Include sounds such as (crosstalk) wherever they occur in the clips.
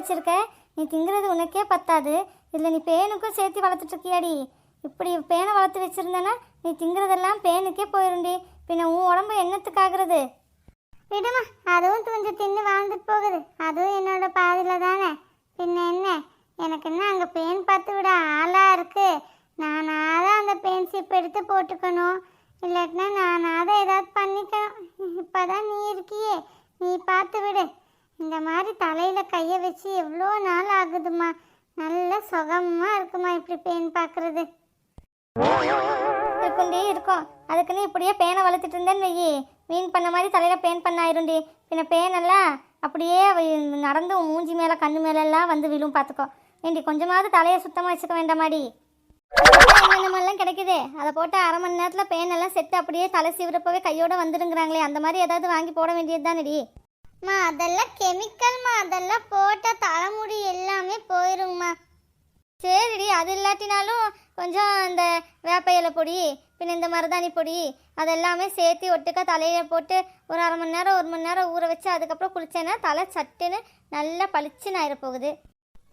வச்சிருக்க? நீ திங்கிறது உனக்கே பத்தாது. இதில் நீ பேனுக்கும் சேர்த்து வளர்த்துட்ருக்கியாடி இப்படி பேனை வளர்த்து வச்சிருந்தேன்னா நீ திங்கிறதெல்லாம் பேனுக்கே போயிருண்டி. பின்ன உன் உடம்பு என்னத்துக்காகிறது விடுமா அதுவும் கொஞ்சம் தின்னு வாழ்ந்துட்டு போகுது. அதுவும் என்னோட பாதியில் தானே. பின்ன என்ன? எனக்கு என்ன அங்கே பேன் பார்த்து விட ஆளாக இருக்கு? நானாக தான் அந்த பேன் சீப் எடுத்து போட்டுக்கணும். இல்லாட்டினா நானாக தான் ஏதாவது பண்ணிக்கணும். இப்போ தான் நீ இருக்கியே. நீ பார்த்து விடு. இந்த மாதிரி தலையில் கையை வச்சு எவ்வளோ நாள் ஆகுதுமா நல்ல சுகமாக இருக்குமா இப்படி பேன் பார்க்குறது இருக்குண்டி இருக்கும் அதுக்குன்னு இப்படியே பேனை வளர்த்துட்டு இருந்தேன்னு வெயி. மீன் பண்ண மாதிரி தலையில் பேன் பண்ண ஆயிருண்டி. பின்ன பேனெல்லாம் அப்படியே நடந்து மூஞ்சி மேலே கண்ணு மேலெல்லாம் வந்து விழும் பார்த்துக்கோ ஏண்டி கொஞ்சமாவது தலையை சுத்தமாக வச்சுக்க வேண்டாமாடி? என்னென்னமெல்லாம் கிடைக்குது. அதை போட்டு அரை மணி நேரத்தில் பேனெல்லாம் செட்டு அப்படியே தலை சீவிரப்பவே கையோடு வந்துடுங்கிறாங்களே அந்த மாதிரி ஏதாவது வாங்கி போட வேண்டியது தானடி மா அதெல்லாம் கெமிக்கல்மா அதெல்லாம் போட்டால் தலைமுடி எல்லாமே போயிருங்கம்மா. சரிடி அது இல்லாட்டினாலும் கொஞ்சம் இந்த வேப்ப இலை பொடி பின் இந்த மருதாணி பொடி அதெல்லாமே சேர்த்து ஒட்டுக்கா தலையில போட்டு ஒரு அரை மணி நேரம் ஒரு மணி நேரம் ஊற வச்சு அதுக்கப்புறம் குளிச்சேன்னா தலை சட்டுன்னு நல்லா பளிச்சுன்னு ஆயிட போகுது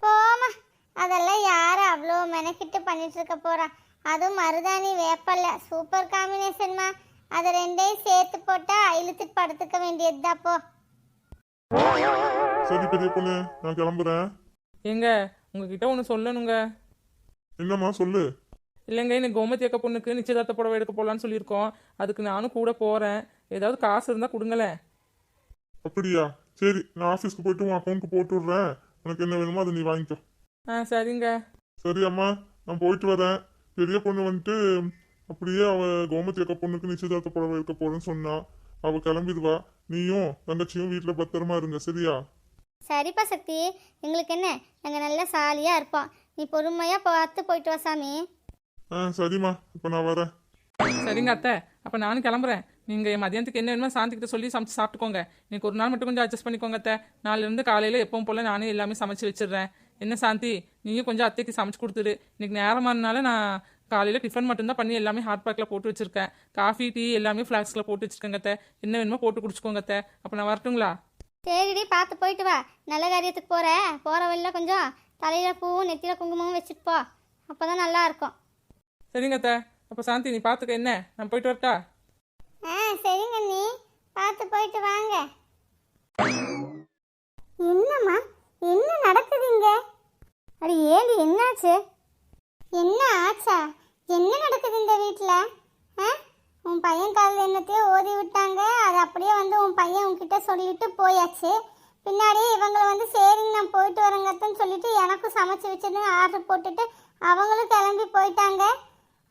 போமா அதெல்லாம் யாரும் அவ்வளோ மெனக்கிட்டு பண்ணிட்டு இருக்க போறா? அதுவும் மருதாணி வேப்பல்ல சூப்பர் காம்பினேஷன்மா அதை ரெண்டையும் சேர்த்து போட்டால் இழுத்துட்டு படுத்துக்க வேண்டியது போ. சரி பெரிய பொண்ணு நான் கிளம்புறேன். ஏங்க உங்ககிட்ட ஒன்று சொல்லணுங்க. என்னம்மா சொல்லு. இல்லைங்க எனக்கு கோமதி அக்கா பொண்ணுக்கு நிச்சயதார்த்த புடவை எடுக்க போகலான்னு சொல்லியிருக்கோம். அதுக்கு நானும் கூட போகிறேன் ஏதாவது காசு இருந்தால் கொடுங்களேன். அப்படியா? சரி நான் ஆஃபீஸ்க்கு போயிட்டு உன் அக்கௌண்ட்க்கு போட்டு விட்றேன். உனக்கு என்ன வேணுமோ அதை நீ வாங்கிக்கோ. ஆ சரிங்க. சரி அம்மா நான் போயிட்டு வரேன். பெரிய பொண்ணு வந்துட்டு அப்படியே அவ கோமதி அக்கா பொண்ணுக்கு நிச்சயதார்த்த புடவை எடுக்க போறேன்னு சொன்னா. அவ கிளம்பிடுவா. நீயும் தங்கச்சியும் வீட்டுல பத்திரமா இருங்க சரியா? சரிப்பா சக்தி. எங்களுக்கு என்ன? நாங்கள் நல்லா சாலியாக இருப்போம். நீ பொறுமையாக பார்த்து போயிட்டு வா சாமி. ஆ சரிம்மா. இப்போ நான் வரேன். சரிங்க அத்தை. அப்போ நானும் கிளம்புறேன். நீங்கள் மதியானத்துக்கு என்ன வேணுமோ சாந்திக்கிட்ட சொல்லி சமைச்சு சாப்பிட்டுக்கோங்க. இன்னைக்கு ஒரு நாள் மட்டும் கொஞ்சம் அட்ஜஸ்ட் பண்ணிக்கோங்க அத்தை. நாளிலேருந்து காலையில் எப்பவும் போல் நானே எல்லாமே சமைச்சு வச்சிடுறேன். என்ன சாந்தி? நீயும் கொஞ்சம் அத்தைக்கு சமைச்சு கொடுத்துரு இன்னைக்கு நேரமானால நான் காலையில் டிஃபன் மட்டும்தான் பண்ணி எல்லாமே ஹாட் பேக்கில் போட்டு வச்சிருக்கேன். காஃபி டீ எல்லாமே ஃப்ளாக்ஸில் போட்டு வச்சிருக்கேங்க அத்தை. என்ன வேணுமோ போட்டு குடிச்சுக்கோங்க அத்தை. அப்போ நான் வரட்டுங்களா? சரிடி பார்த்து போயிட்டு வா. நல்ல காரியத்துக்கு போகிற போகிற வழியில் கொஞ்சம் தலையில் பூவும் நெத்தியில் குங்குமமும் வச்சுட்டு போ. அப்போ தான் நல்லா இருக்கும். சரிங்க அப்போ சாந்தி நீ பார்த்துக்க என்ன? நான் போயிட்டு வரட்டா? ஆ சரிங்க நீ பார்த்து போயிட்டு வாங்க. என்னம்மா? என்ன நடக்குது இங்க? அடி ஏண்டி என்னாச்சு? என்ன ஆச்சா? என்ன நடக்குது இந்த வீட்டில் ஆ? உன் பையன் காலில் என்னத்தையோ ஓதி விட்டாங்க. அது அப்படியே வந்து உன் பையன் உன்கிட்ட சொல்லிட்டு போயாச்சு. பின்னாடி இவங்களை வந்து சரிங்க நான் போயிட்டு வரங்கத்தன்னு சொல்லிட்டு எனக்கும் சமைச்சு வச்சுன்னு ஆர்டர் போட்டுட்டு அவங்களும் கிளம்பி போயிட்டாங்க.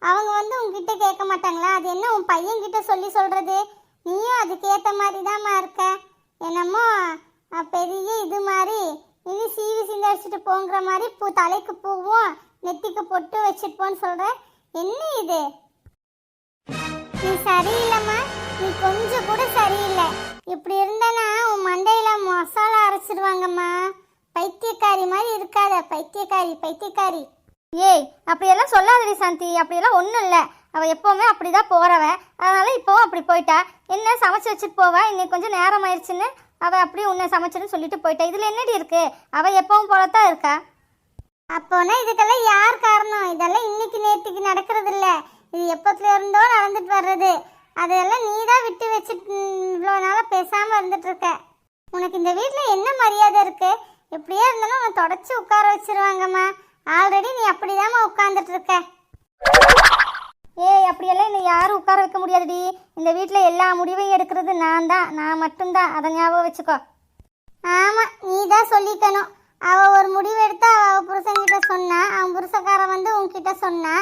அவங்க வந்து உன்கிட்ட கேட்க மாட்டாங்களா? அது என்ன உன் பையன் கிட்ட சொல்லி சொல்றது? நீயும் அதுக்கேற்ற மாதிரி தாம்மா இருக்க. என்னமோ பெரிய இது மாதிரி. இனி சீவி சிந்தரிச்சிட்டு போங்கிற மாதிரி பூ தலைக்கு பூவும் நெத்திக்கு பொட்டு வச்சிருப்போன்னு சொல்ற? என்ன இது? நீ சரியில்லைம்மா. நீ கொஞ்சம் கூட சரியில்லை. இப்படி இருந்தனா உன் மண்டையில மசாலா அரைச்சிடுவாங்கம்மா பைத்தியக்காரி மாதிரி இருக்காத. பைத்தியக்காரி பைத்தியக்காரி. ஏய் அப்படியெல்லாம் சொல்லாதடி சாந்தி. அப்படியெல்லாம் ஒன்றும் இல்லை. அவள் எப்போவுமே அப்படி தான் போகிறவன் அதனால் இப்போவும் அப்படி போயிட்டா. என்ன சமைச்சு வச்சுட்டு போவா? இன்னைக்கு கொஞ்சம் நேரம் ஆயிடுச்சுன்னு அவள் அப்படியே உன்னை சமைச்சுன்னு சொல்லிட்டு போயிட்டா. இதில் என்னடி இருக்குது அவள் எப்பவும் போல தான் இருக்கா? அப்போனா இதுக்கெல்லாம் யார் காரணம்? இதெல்லாம் இன்னைக்கு நேற்றுக்கு நடக்கிறது இல்ல இது எப்பத்துல இருந்தோ நடந்துட்டு வர்றது. அதெல்லாம் நீ தான் விட்டு வச்சுட்டு இவ்வளோ நாளாக பேசாமல் இருந்துட்டு இருக்க. உனக்கு இந்த வீட்டில் என்ன மரியாதை இருக்கு? எப்படியே இருந்தாலும் உன்னை தொடச்சி உட்கார வச்சிருவாங்கம்மா. ஆல்ரெடி நீ அப்படிதாம்மா உட்காந்துட்டு இருக்க. ஏய் அப்படியெல்லாம் என்னை யாரும் உட்கார வைக்க முடியாதுடி. இந்த வீட்டில் எல்லா முடிவையும் எடுக்கிறது நான் தான் நான் மட்டும்தான். அதை ஞாபகம் வச்சுக்கோ. ஆமாம் நீ தான் சொல்லிக்கணும். அவ ஒரு முடிவு எடுத்து அவ புருஷன்கிட்ட சொன்னா அவன் புருஷக்காரன் வந்து உன்கிட்ட சொன்னா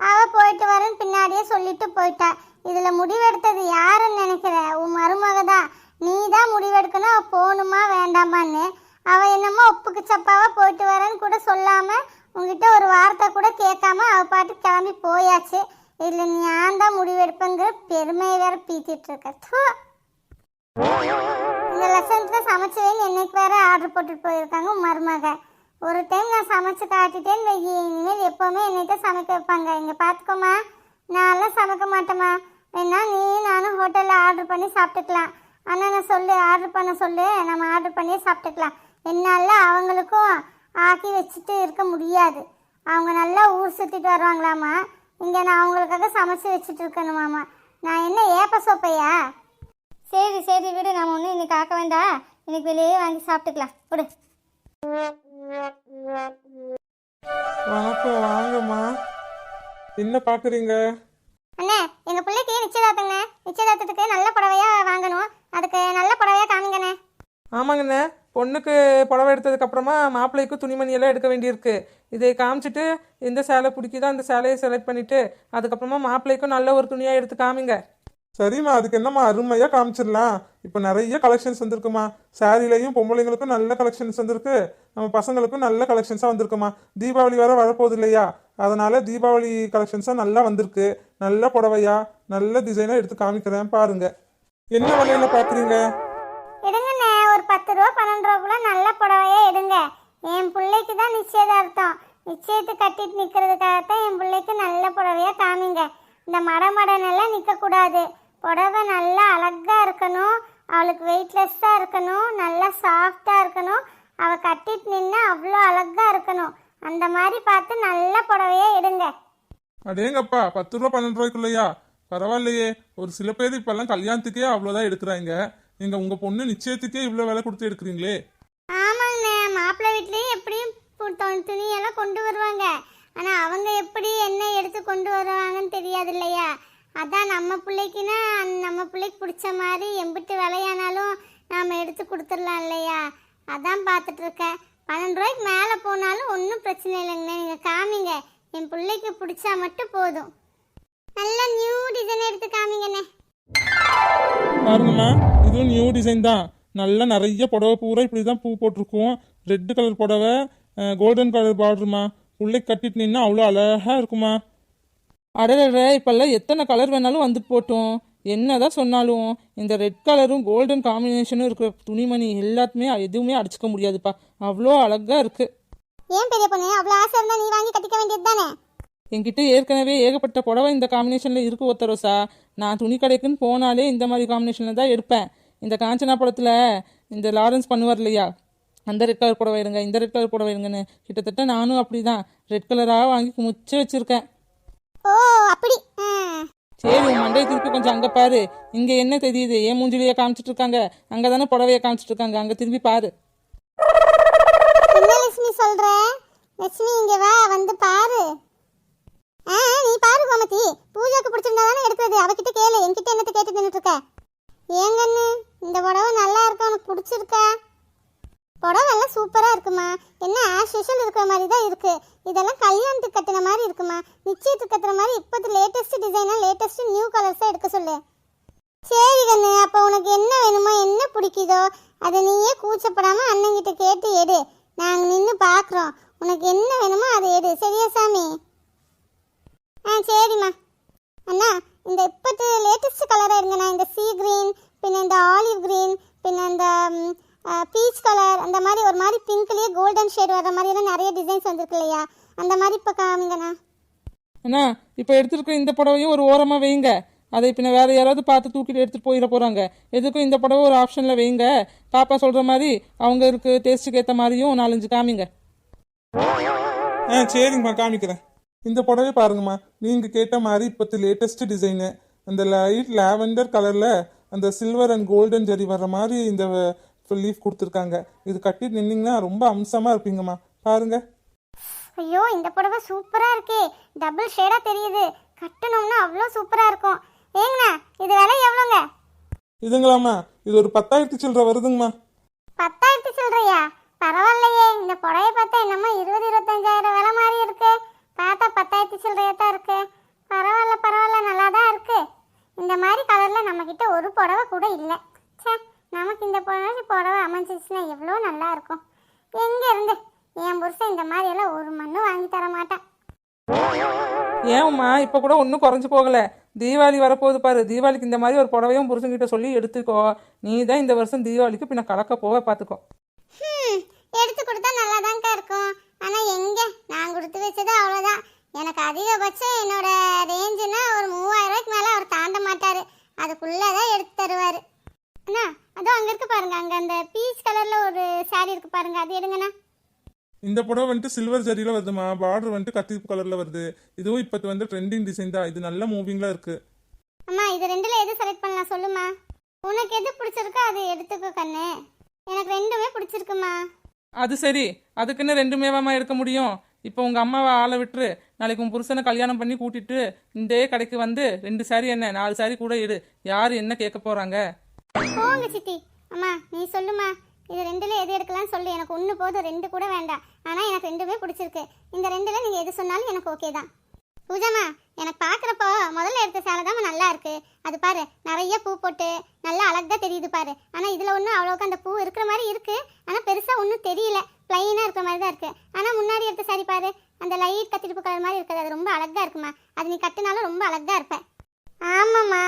அவ போயிட்டு வரேன்னு பின்னாடியே சொல்லிட்டு போயிட்டா. இதுல முடிவெடுத்தது யாருன்னு நினைக்கிற? உன் மருமக தான் நீ தான் முடிவெடுக்கணும் அவ போகணுமா வேண்டாமான்னு. அவ என்னமோ ஒப்புக்கு சப்பாவா போயிட்டு வரேன்னு கூட சொல்லாம உன்கிட்ட ஒரு வார்த்தை கூட கேட்காம அவ பாட்டு கிளம்பி போயாச்சு. இதுல நீ நான் தான் முடிவெடுப்பேங்கிற பெருமையை வேற பீத்திட்டு இருக்க. இந்த இந்த தான் சமைச்சதுன்னு என்னைக்கு வேற ஆர்டர் போட்டுட்டு போயிருக்காங்க மருமக. ஒரு டைம் நான் சமைச்சு காட்டிட்டேன்னு வெயி இனிமேல் எப்போவுமே என்னைட்ட சமைக்க வைப்பாங்க. இங்கே பார்த்துக்கோமா நான்லாம் சமைக்க மாட்டேம்மா. வேணா நீ நானும் ஹோட்டலில் ஆர்டர் பண்ணி சாப்பிட்டுக்கலாம். ஆனால் நான் சொல்லு ஆர்டர் பண்ண சொல்லு. நம்ம ஆர்டர் பண்ணி சாப்பிட்டுக்கலாம். என்னால் அவங்களுக்கும் ஆக்கி வச்சுட்டு இருக்க முடியாது. அவங்க நல்லா ஊர் சுற்றிட்டு வருவாங்களாம்மா. இங்கே நான் அவங்களுக்காக சமைச்சு வச்சுட்டு இருக்கணுமாம்மா. நான் என்ன ஏப்ப சோப்பையா? சரி சரி விடு. நம்ம ஒன்றும் இன்னைக்கு ஆக்க வேண்டாம் இன்னைக்கு வெளியே வாங்கி சாப்பிட்டுக்கலாம். விடு. வணக்கம் வாங்கம்மா என்ன பார்க்குறீங்க அண்ணே எங்கள் பிள்ளைக்கு நிச்சயதார்த்தங்கண்ணே நிச்சயதார்த்தத்துக்கு நல்ல புடவையா வாங்கணும். அதுக்கு நல்ல புடவையா காமிங்கண்ணே. ஆமாங்கண்ணே. பொண்ணுக்கு புடவை எடுத்ததுக்கு அப்புறமா மாப்பிள்ளைக்கு துணிமணி எல்லாம் எடுக்க வேண்டியிருக்கு. இதை காமிச்சிட்டு எந்த சேலை பிடிக்குதோ? அந்த சேலையை செலக்ட் பண்ணிட்டு அதுக்கப்புறமா மாப்பிள்ளைக்கும் நல்ல ஒரு துணியாக எடுத்து காமிங்க. சரிம்மா அதுக்கு என்னம்மா அருமையா காமிச்சிடலாம். இப்போ நிறைய கலெக்ஷன்ஸ் வந்திருக்குமா? சாரிலையும் பொம்பளைங்களுக்கும் நல்ல கலெக்ஷன்ஸ் வந்திருக்கு. நம்ம பசங்களுக்கும் நல்ல கலெக்ஷன்ஸாக வந்திருக்குமா? தீபாவளி வர வரப்போகுது இல்லையா? அதனால தீபாவளி கலெக்ஷன்ஸாக நல்லா வந்திருக்கு. நல்ல புடவையா நல்ல டிசைனாக எடுத்து காமிக்கிறேன் பாருங்க. என்ன விலையில பார்க்குறீங்க எடுங்கண்ணே ஒரு பத்து ரூபா பன்னெண்டு ரூபாக்குள்ள நல்ல புடவையா எடுங்க. என் பிள்ளைக்கு தான் நிச்சயதார்த்தம். நிச்சயத்து கட்டிட்டு நிற்கிறதுக்காகத்தான் என் பிள்ளைக்கு நல்ல புடவையா காமிங்க. இந்த மட மடனெல்லாம் நிற்கக்கூடாது புடவை நல்லா அழகா இருக்கணும். அவளுக்கு வெயிட்லெஸ்ஸாக இருக்கணும். நல்லா சாஃப்டாக இருக்கணும். அவள் கட்டிட்டு நின்று அவ்வளோ அழகா இருக்கணும். அந்த மாதிரி பார்த்து நல்ல புடவையா எடுங்க. அடேங்கப்பா பத்து ரூபா பன்னெண்டு ரூபாய்க்குள்ளையா? பரவாயில்லையே. ஒரு சில பேர் இப்பெல்லாம் கல்யாணத்துக்கே அவ்வளோதான் எடுக்கிறாங்க. நீங்க உங்க பொண்ணு நிச்சயத்துக்கே இவ்வளோ விலை கொடுத்து எடுக்கிறீங்களே? ஆமாங்கண்ணே மாப்பிள்ளை வீட்லேயும் எப்படியும் துணியெல்லாம் கொண்டு வருவாங்க. ஆனால் அவங்க எப்படி என்ன எடுத்து கொண்டு வருவாங்கன்னு தெரியாது இல்லையா? அதான் நம்ம பிள்ளைக்குன்னா நம்ம பிள்ளைக்கு பிடிச்ச மாதிரி எம்பிட்டு விலையானாலும் நாம் எடுத்து கொடுத்துடலாம் இல்லையா? அதான் பார்த்துட்ருக்கேன் பன்னெண்டு ரூபாய்க்கு மேலே போனாலும் ஒன்றும் பிரச்சனை இல்லைங்கண்ணே. நீங்கள் காமிங்க. என் பிள்ளைக்கு பிடிச்சா மட்டும் போதும். நல்ல நியூ டிசைன் எடுத்து காமிங்கண்ணே. பாருங்கம்மா இதுவும் நியூ டிசைன் தான். நல்லா நிறைய புடவை பூரா இப்படி தான் பூ போட்டிருக்கும். ரெட்டு கலர் புடவை கோல்டன் கலர் பார்டருமா பிள்ளைக்கு கட்டிட்டு நின்னா அவ்வளோ அழகா இருக்குமா அடடட இப்பெல்லாம் எத்தனை கலர் வேணாலும் வந்துட்டு போட்டோம். என்னதான் சொன்னாலும் இந்த ரெட் கலரும் கோல்டன் காம்பினேஷனும் இருக்கிற துணிமணி எல்லாத்துமே எதுவுமே அடிச்சுக்க முடியாதுப்பா. அவ்வளோ அழகா இருக்கு. ஏன் பெரிய பொண்ணு? அவ்வளோ ஆசை இருந்தால் நீ வாங்கி கட்டிக்க வேண்டியது தானே? என்கிட்ட ஏற்கனவே ஏகப்பட்ட புடவை இந்த காம்பினேஷனில் இருக்கு ஒத்தரோசா நான் துணி கடைக்குன்னு போனாலே இந்த மாதிரி காம்பினேஷனில் தான் எடுப்பேன். இந்த காஞ்சனா படத்தில் இந்த லாரன்ஸ் பண்ணுவார் இல்லையா? அந்த ரெட் கலர் புடவை எடுங்க இந்த ரெட் கலர் புடவை எடுங்கன்னு. கிட்டத்தட்ட நானும் அப்படி தான் ரெட் கலராக வாங்கி குமிச்சு வச்சுருக்கேன். ஓ அப்படி. சரி உன் மண்டையை திருப்பி கொஞ்சம் அங்கே பாரு. இங்கே என்ன தெரியுது? ஏன் மூஞ்சிலியே காமிச்சிட்டு இருக்காங்க அங்கே தானே புடவையை காமிச்சிட்டு இருக்காங்க அங்கே திரும்பி பாரு. என்ன லட்சுமி சொல்ற? லட்சுமி இங்க வா வந்து பாரு. ஆ நீ பாரு கோமதி. பூஜாக்கு பிடிச்சிருந்தா தானே எடுக்கிறது அவகிட்ட கேளு. என்கிட்ட என்னத்த கேட்டு நின்றுட்டு இருக்க ஏங்கன்னு இந்த புடவை நல்லா இருக்கா? உனக்கு பிடிச்சிருக்கா? புடவெல்லாம் சூப்பராக இருக்குமா? என்ன ஆஸ் யூஷுவல் இருக்கிற மாதிரி தான் இருக்குது இதெல்லாம் கல்யாணத்துக்கு கட்டின மாதிரி இருக்குமா? நிச்சயத்துக்கு கட்டுற மாதிரி இப்போது லேட்டஸ்ட் டிசைனாக லேட்டஸ்ட்டு நியூ கலர்ஸாக எடுக்க சொல்லு. சரி கண்ணு அப்போ உனக்கு என்ன வேணுமோ என்ன பிடிக்குதோ அதை நீயே கூச்சப்படாமல் அண்ணங்கிட்ட கேட்டு எடு. நாங்கள் நின்று பார்க்குறோம். உனக்கு என்ன வேணுமோ அதை எடு. சரியா சாமி? ஆ சரிம்மா. அண்ணா இந்த இப்போத்து லேட்டஸ்ட் கலராக இருங்கண்ணா இந்த சீ க்ரீன் பின்ன இந்த ஆலிவ் க்ரீன் பின்ன இந்த பீச் கலர் அந்த மாதிரி ஒரு மாதிரி பிங்க்லேயே கோல்டன் ஷேட் வர மாதிரி எல்லாம் நிறைய டிசைன்ஸ் வந்திருக்கு இல்லையா? அந்த மாதிரி இப்போ காமிங்கண்ணா. அண்ணா இப்போ எடுத்துருக்க இந்த புடவையும் ஒரு ஓரமாக வைங்க. அதை இப்போ வேற யாராவது பார்த்து தூக்கிட்டு எடுத்துகிட்டு போயிட போகிறாங்க எதுக்கும் இந்த புடவை ஒரு ஆப்ஷனில் வைங்க. பாப்பா சொல்கிற மாதிரி அவங்களுக்கு டேஸ்ட்டுக்கு ஏற்ற மாதிரியும் நாலஞ்சு காமிங்க. ஆ சரிங்கம்மா காமிக்கிறேன். இந்த புடவை பாருங்கம்மா நீங்க கேட்ட மாதிரி இப்போத்து லேட்டஸ்ட் டிசைனு அந்த லைட் லாவெண்டர் கலர்ல அந்த சில்வர் அண்ட் கோல்டன் ஜரி வர்ற மாதிரி இந்த லீஃப் கொடுத்துருக்காங்க. இது கட்டி நின்னீங்கன்னா ரொம்ப அம்சமா இருப்பீங்கம்மா. பாருங்க. ஐயோ இந்த புடவை சூப்பராக இருக்கே. டபுள் ஷேடாக தெரியுது. கட்டணும்னா அவ்வளோ சூப்பராக இருக்கும். ஏங்கண்ணா இது விலை எவ்வளோங்க? இதுங்களாம்மா. இது ஒரு பத்தாயிரத்தி சில்லற வருதுங்கம்மா. பத்தாயிரத்து சில்லறையா? பரவாயில்லையே. இந்த புடவைய பார்த்தா என்னமோ இருபது இருபத்தஞ்சாயிரம் விலை மாதிரி இருக்கு. பார்த்தா பத்தாயிரத்து சில்லறையா தான் இருக்கு. பரவாயில்ல பரவாயில்ல. நல்லா தான் இருக்கு. இந்த மாதிரி கலரில் நம்மக்கிட்ட ஒரு புடவை கூட இல்லை. நமக்கு இந்த புடவை புடவை அமைஞ்சிச்சுன்னா எவ்வளோ நல்லா இருக்கும். எங்கே இருந்து? என் புருஷன் இந்த மாதிரி எல்லாம் ஒரு மண்ணு வாங்கி தர மாட்டான். ஏம்மா இப்போ கூட ஒன்றும் குறைஞ்சு போகலை. தீபாவளி வரப்போகுது பாரு. தீபாவளிக்கு இந்த மாதிரி ஒரு புடவையும் புருஷன்கிட்ட சொல்லி எடுத்துக்கோ. நீ தான் இந்த வருஷம் தீபாவளிக்கு பின்ன கலக்க போக பார்த்துக்கோ எடுத்து கொடுத்தா நல்லா இருக்கும். ஆனால் எங்கே? நான் கொடுத்து வச்சது அவ்வளோதான் எனக்கு அதிகபட்சம் என்னோட ரேஞ்சுனா ஒரு மூவாயிரம் ரூபாய்க்கு மேலே அவர் தாண்ட மாட்டார். அதுக்குள்ளே தான் எடுத்து தருவார். அண்ணா அதோ அங்கே இருக்கு பாருங்க அங்கே அந்த பீச் கலரில் ஒரு saree இருக்கு பாருங்க அது எடுங்கண்ணா. இந்த புடவை வந்துட்டு சில்வர் ஜரியில வருதுமா பார்டர் வந்துட்டு கத்திரிப்பு கலர்ல வருது. இதுவும் இப்போ வந்து ட்ரெண்டிங் டிசைன் தான். இது நல்ல மூவிங்ல இருக்கு. அம்மா இது ரெண்டுல எது செலக்ட் பண்ணலாம் சொல்லுமா உனக்கு எது பிடிச்சிருக்கோ அது எடுத்துக்கோ கண்ணு. எனக்கு ரெண்டுமே பிடிச்சிருக்குமா அது சரி. அதுக்குன்னு ரெண்டுமேவாமா எடுக்க முடியும். இப்போ உங்க அம்மாவை ஆளை விட்டுரு. நாளைக்கு உன் புருஷனை கல்யாணம் பண்ணி கூட்டிட்டு இந்த கடைக்கு வந்து ரெண்டு சாரி என்ன? நாலு சாரி கூட எடு யார் என்ன கேட்க போறாங்க? போங்க சித்தி. அம்மா நீ சொல்லுமா. இது ரெண்டுல எது எடுக்கலாம் சொல்லு. எனக்கு ஒன்று போதும் ரெண்டு கூட வேண்டாம். ஆனால் எனக்கு ரெண்டுமே பிடிச்சிருக்கு. இந்த ரெண்டுல நீங்கள் எது சொன்னாலும் எனக்கு ஓகே தான். பூஜாமா எனக்கு பார்க்குறப்போ முதல்ல எடுத்த சேலை தான் நல்லா இருக்கு. அது பாரு நிறைய பூ போட்டு நல்லா அழகா தெரியுது பாரு. ஆனால் இதில் ஒன்றும் அவ்வளோக்கு அந்த பூ இருக்கிற மாதிரி இருக்கு. ஆனால் பெருசாக ஒன்றும் தெரியல. ப்ளைனாக இருக்கிற மாதிரி தான் இருக்கு. ஆனால் முன்னாடி எடுத்த சாரி பாரு அந்த லைட் கத்திரிப்பு கலர் மாதிரி இருக்குது. அது ரொம்ப அழகா இருக்குமா. அது நீ கட்டினாலும் ரொம்ப அழகா இருப்பேன் ஆமாம்மா.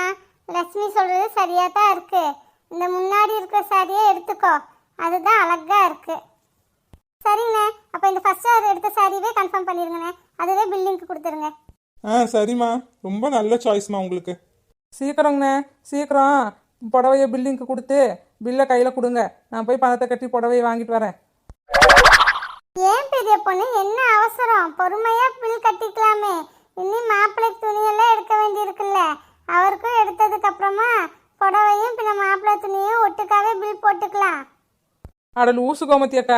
லட்சுமி சொல்றது சரியா தான் இருக்கு. இந்த முன்னாடி இருக்கிற சாரியே எடுத்துக்கோ. அதுதான் அழகா இருக்கு. சரிங்க. அப்போ இந்த ஃபர்ஸ்ட் சாரி எடுத்த சாரியவே கன்ஃபார்ம் பண்ணிருங்கண்ணே. அதுவே பில்லிங்க்கு கொடுத்துருங்க. ஆ சரிம்மா. ரொம்ப நல்ல சாய்ஸ்மா உங்களுக்கு. சீக்கிரங்கண்ணே சீக்கிரம் புடவைய பில்லிங்க்கு கொடுத்து பில்லை கையில் கொடுங்க. நான் போய் பணத்தை கட்டி புடவையை வாங்கிட்டு வரேன். ஏன் பெரிய பொண்ணு? என்ன அவசரம்? பொறுமையா பில் கட்டிக்கலாமே. இனி மாப்பிள்ளை துணியெல்லாம் எடுக்க வேண்டியிருக்குல்ல. அவருக்கும் எடுத்ததுக்கு அப்புறமா புடவையும் பின்ன மாப்பிள்ளை துணியும் ஒட்டுக்காவே பில் போட்டுக்கலாம். அட லூசு கோமதி அக்கா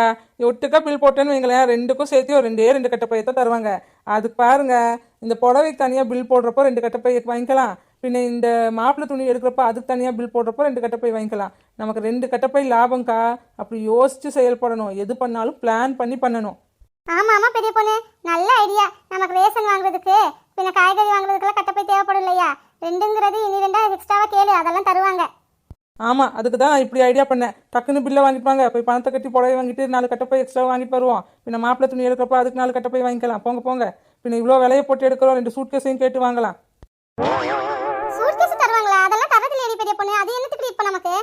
ஒட்டுக்கா பில் போட்டேன்னு வைங்களேன். ரெண்டுக்கும் சேர்த்து ஒரு ரெண்டே ரெண்டு கட்டப்பையை தான் தருவாங்க. அதுக்கு பாருங்க இந்த புடவைக்கு தனியாக பில் போடுறப்போ ரெண்டு கட்டப்பை வாங்கிக்கலாம். பின்ன இந்த மாப்பிள்ளை துணி எடுக்கிறப்போ அதுக்கு தனியாக பில் போடுறப்போ ரெண்டு கட்டப்பை வாங்கிக்கலாம். நமக்கு ரெண்டு கட்டப்பை லாபம்க்கா. அப்படி யோசிச்சு செயல்படணும். எது பண்ணாலும் பிளான் பண்ணி பண்ணணும். ஆமா ஆமா பெரிய பொண்ணு. நல்ல ஐடியா நமக்கு ரேஷன் வாங்குறதுக்கு பின்ன காய்கறி வாங்குறதுக்கெல்லாம் கட்டப்பை தேவைப்படும் இல்லையா? ரெண்டுங்கிறது இனி ரெண்டா எக்ஸ்ட்ராவா கேளு அதெல்லாம் தருவாங்க. ஆமாம் அதுக்கு தான் இப்படி ஐடியா பண்ணேன். டக்குன்னு பில்லை வாங்கிட்டு வாங்க போய் பணத்தை கட்டி புடவை வாங்கிட்டு நாலு கட்டப்பை எக்ஸ்ட்ரா வாங்கிட்டு வருவோம். பின்ன மாப்பிள்ளை துணி எடுக்கிறப்ப அதுக்கு நாலு கட்டப்பை வாங்கிக்கலாம். போங்க போங்க. பின்ன இவ்வளோ விலையை போட்டு எடுக்கிறோம். ரெண்டு சூட்கேஸையும் கேட்டு வாங்கலாம். சூட்கேஸ் தருவாங்களா? அதெல்லாம் தரது பெரிய பொண்ணு. அது என்னத்துக்கு இப்போ நமக்கு?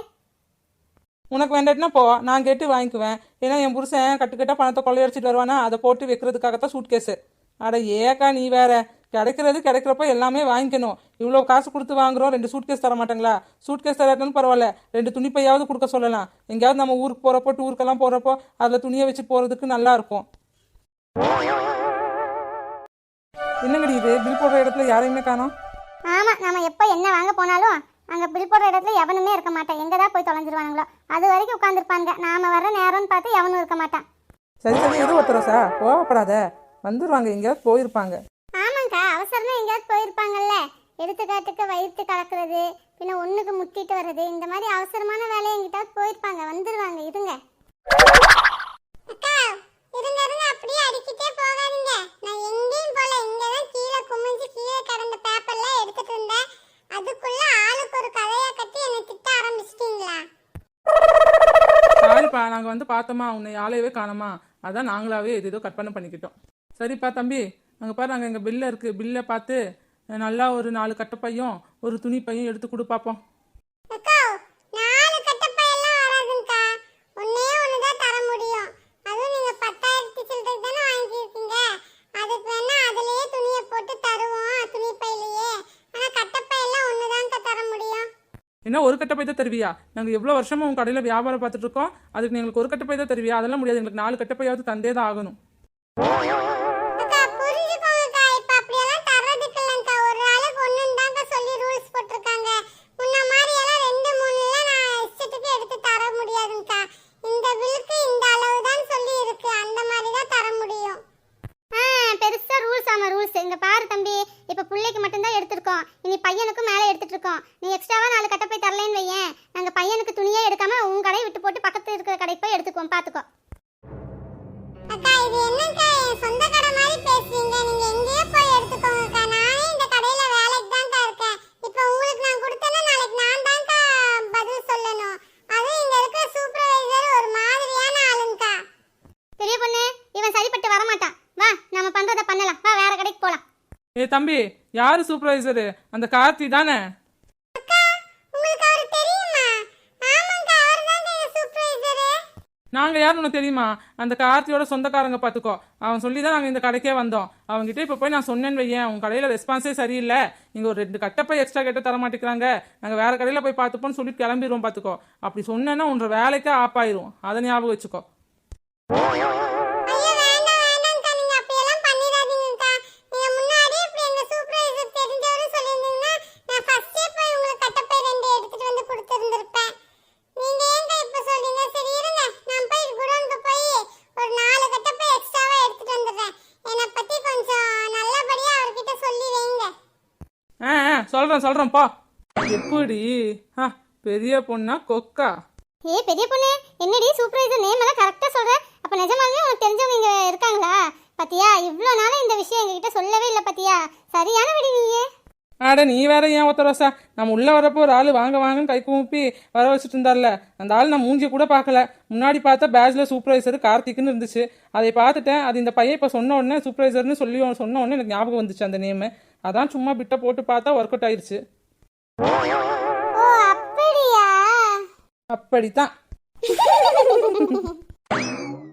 உனக்கு வேண்டாட்டினா போ. நான் கேட்டு வாங்கிக்குவேன். ஏன்னா என் புருஷன் கட்டுக்கட்டாக பணத்தை கொள்ளையடிச்சிட்டு வருவானா. அதை போட்டு வைக்கிறதுக்காகத்தான் சூட் கேஸு அட ஏக்கா நீ வேற. கிடைக்கிறது கிடைக்கிறப்ப எல்லாமே வாங்கிக்கணும். இவ்வளோ காசு கொடுத்து வாங்குறோம் ரெண்டு சூட் கேஸ் தர மாட்டாங்களா? சூட் கேஸ் தராட்டாலும் பரவாயில்ல. ரெண்டு துணிப்பையாவது கொடுக்க சொல்லலாம். எங்கேயாவது நம்ம ஊருக்கு போகிறப்போ டூருக்கெல்லாம் போகிறப்போ அதில் துணியை வச்சு போகிறதுக்கு நல்லா இருக்கும். என்னங்கடி இது? பில் போடுற இடத்துல யாரையுமே காணோம்? ஆமா நாம எப்போ என்ன வாங்க போனாலும் அங்க பில் போடுற இடத்துல எவனுமே இருக்க மாட்டான். எங்க தான் போய் தொலைஞ்சிருவானுங்களோ. அது வரைக்கும் உட்காந்துருப்பாங்க நாம வர நேரம்னு பார்த்து எவனும் இருக்க மாட்டான். சரி சரி. எது ஒத்துறோசா கோவப்படாத. வந்துருவாங்க. எங்கேயாவது போயிருப்பாங்க. ஆமாங்கக்கா அவசரமா எங்கேயாவது போயிருப்பாங்கல்ல? எடுத்துக்காட்டுக்கு வயிற்று கலக்குறது பின்ன ஒண்ணுக்கு முட்டிட்டு வர்றது இந்த மாதிரி அவசரமான வேலையை எங்கிட்டாவது போயிருப்பாங்க. வந்துருவாங்க இருங்க. அக்கா இருங்க இருங்க அப்படியே அடிக்கிட்டே போகாதீங்க. நான் எங்கேயும் போல இங்க தான் கீழே குமிஞ்சு கீழே கடந்த பேப்பர்லாம் எடுத்துட்டு இருந்தேன் அதுக்குள்ள ஆளுக்கு ஒரு கதையா கட்டி என்னை திட்ட ஆரம்பிச்சிட்டீங்களா? சாரிப்பா நாங்கள் வந்து பார்த்தோமா உன்னை ஆளையவே காணோமா? அதான் நாங்களாவே இது ஏதோ கற்பனை பண்ணிக்கிட்டோம். சரிப்பா தம்பி. அங்கே பாரு அங்கே எங்கள் பில்லை இருக்குது பில்லை பார்த்து நல்லா ஒரு நாலு கட்டப்பையும் ஒரு துணி பையும் எடுத்து கொடு பார்ப்போம் என்ன ஒரு கட்டப்பை தான் தருவியா? நாங்கள் எவ்வளோ வருஷமா உங்கள் கடையில் வியாபாரம் பார்த்துட்டு இருக்கோம். அதுக்கு எங்களுக்கு ஒரு கட்டப்பை தான் தருவியா? அதெல்லாம் முடியாது. எங்களுக்கு நாலு கட்டப்பையாவது தந்தே தான் ஆகணும். ரூல்ஸ் பாரு தம்பி. இப்ப பிள்ளைக்கு மட்டும் தான் எடுத்திருக்கோம். இனி பையனுக்கும் மேல எடுத்துட்டு இருக்கோம் நீ எக்ஸ்ட்ராவாக நாலு கட்டை போய் தரலன்னு வையேன். நாங்கள் பையனுக்கு துணியே எடுக்காம உன் கடையை விட்டு போட்டு பக்கத்துல இருக்கிற கடைக்கு போய் எடுத்துக்குவோம். பாத்துக்கோ. அக்கா இது என்னக்கா? சொந்த கடை போலாம். ஏ தம்பி யார் சூப்பர்வைசரு அந்த கார்த்தி தானே? நாங்கள் யாருன்னு உனக்கு தெரியுமா? அந்த கார்த்தியோட சொந்தக்காரங்க பார்த்துக்கோ அவன் சொல்லி தான் நாங்கள் இந்த கடைக்கே வந்தோம். அவங்ககிட்ட இப்போ போய் நான் சொன்னேன்னு வையேன். உங்க கடையில் ரெஸ்பான்ஸே சரியில்லை. நீங்கள் ஒரு ரெண்டு கட்டப்பை எக்ஸ்ட்ரா கேட்ட தர மாட்டேங்கிறாங்க. நாங்கள் வேற கடையில் போய் பார்த்துப்போம்னு சொல்லிட்டு கிளம்பிடுவோம் பார்த்துக்கோ அப்படி சொன்னேன்னா உன்ற வேலைக்கே ஆப்பாயிரும் அதை ஞாபகம் வச்சுக்கோ ஐயோ வேண்டாம் வேண்டாம்க்கா நீங்க அப்படியெல்லாம் பண்ணிடாதீங்கக்கா நீங்க முன்னாடியே இப்படி எங்க சூப்பர்வைசர் தெரிஞ்சவரு சொல்லியிருந்தீங்கன்னா நான் ஃபர்ஸ்டே போய் உங்களுக்கு கட்டப்பை ரெண்டு எடுத்துட்டு வந்து கொடுத்துருந்துருப்பேன் நீங்க ஏங்க இப்ப சொல்றீங்க சரி இருங்க நான் போய் குடோனுக்கு போய் ஒரு நாலு கட்டப்பை எக்ஸ்ட்ராவா எடுத்துட்டு வந்துடுறேன் என்னை பத்தி கொஞ்சம் நல்லபடியா அவர்கிட்ட சொல்லி வைங்க ஆ ஆ சொல்கிறேன் சொல்கிறேன் போ எப்படி ஆ பெரிய பொண்ணா கொக்கா? ஏ பெரிய பொண்ணு என்னடி சூப்பர்வைசர் நேம் எல்லாம் கரெக்டா சொல்ற? அப்ப நிஜமாலுமே உனக்கு தெரிஞ்சவங்க இங்க இருக்காங்களா? பாத்தியா இவ்ளோ நாளா இந்த விஷயம் எங்ககிட்ட சொல்லவே இல்ல பாத்தியா? சரியான விடி நீயே. ஆட நீ வேற ஏன் ஒருத்தர் ரோசா? நம்ம உள்ள வரப்போ ஒரு ஆள் வாங்க வாங்கன்னு கை கூப்பி வர வச்சுட்டு இருந்தார்ல. அந்த ஆள் நான் மூஞ்சி கூட பார்க்கல. முன்னாடி பார்த்தா பேட்ச்ல சூப்பர்வைசர் கார்த்திக்னு இருந்துச்சு. அதை பார்த்துட்டேன். அது இந்த பையன் இப்போ சொன்ன உடனே சூப்பர்வைசர்னு சொல்லி சொன்ன உடனே எனக்கு ஞாபகம் வந்துச்சு அந்த நேமு அதான் சும்மா பிட்ட போட்டு பார்த்தா ஒர்க் அவுட் ஆயிருச்சு. அப்படித்தான். (laughs)